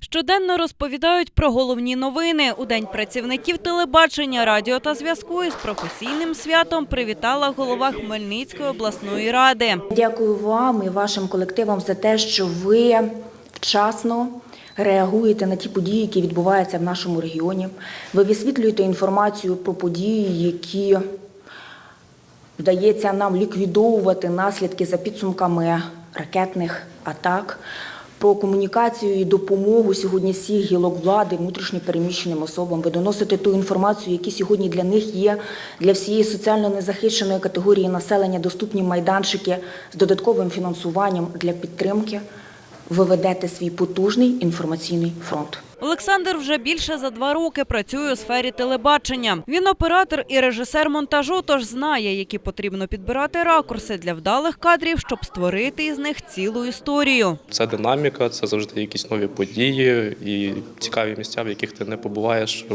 Щоденно розповідають про головні новини. У день працівників телебачення, радіо та зв'язку із професійним святом привітала голова Хмельницької обласної ради. Дякую вам і вашим колективам за те, що ви вчасно реагуєте на ті події, які відбуваються в нашому регіоні. Ви висвітлюєте інформацію про події, які вдається нам ліквідовувати наслідки за підсумками ракетних атак. Про комунікацію і допомогу сьогодні всіх гілок влади внутрішньо переміщеним особам. Ви доносите ту інформацію, які сьогодні для них є для всієї соціально незахищеної категорії населення доступні майданчики з додатковим фінансуванням для підтримки. Ви ведете свій потужний інформаційний фронт. Олександр вже більше за два роки працює у сфері телебачення. Він оператор і режисер монтажу, тож знає, які потрібно підбирати ракурси для вдалих кадрів, щоб створити із них цілу історію. Це динаміка, це завжди якісь нові події і цікаві місця, в яких ти не побуваєш,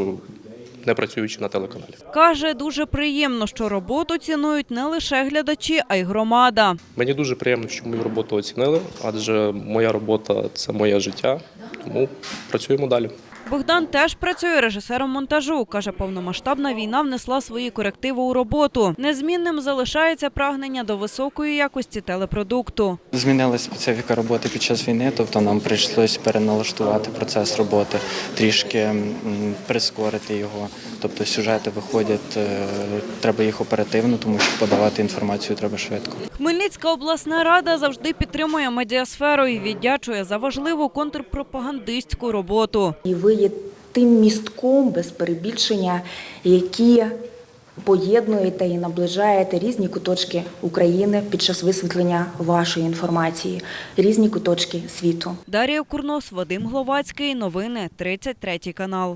не працюючи на телеканалі. Каже, дуже приємно, що роботу цінують не лише глядачі, а й громада. Мені дуже приємно, що мою роботу оцінили, адже моя робота це моє життя. Тому працюємо далі. Богдан теж працює режисером монтажу. Каже, повномасштабна війна внесла свої корективи у роботу. Незмінним залишається прагнення до високої якості телепродукту. Змінилася специфіка роботи під час війни, тобто нам прийшлось переналаштувати процес роботи, трішки прискорити його. Тобто сюжети виходять, е, треба їх оперативно, тому що подавати інформацію треба швидко. Хмельницька обласна рада завжди підтримує медіасферу і віддячує за важливу контрпропагандистську роботу. І ви є тим містком без перебільшення, які поєднуєте і наближаєте різні куточки України під час висвітлення вашої інформації, різні куточки світу. Дарія Курнос, Вадим Гловацький. Новини 33 канал.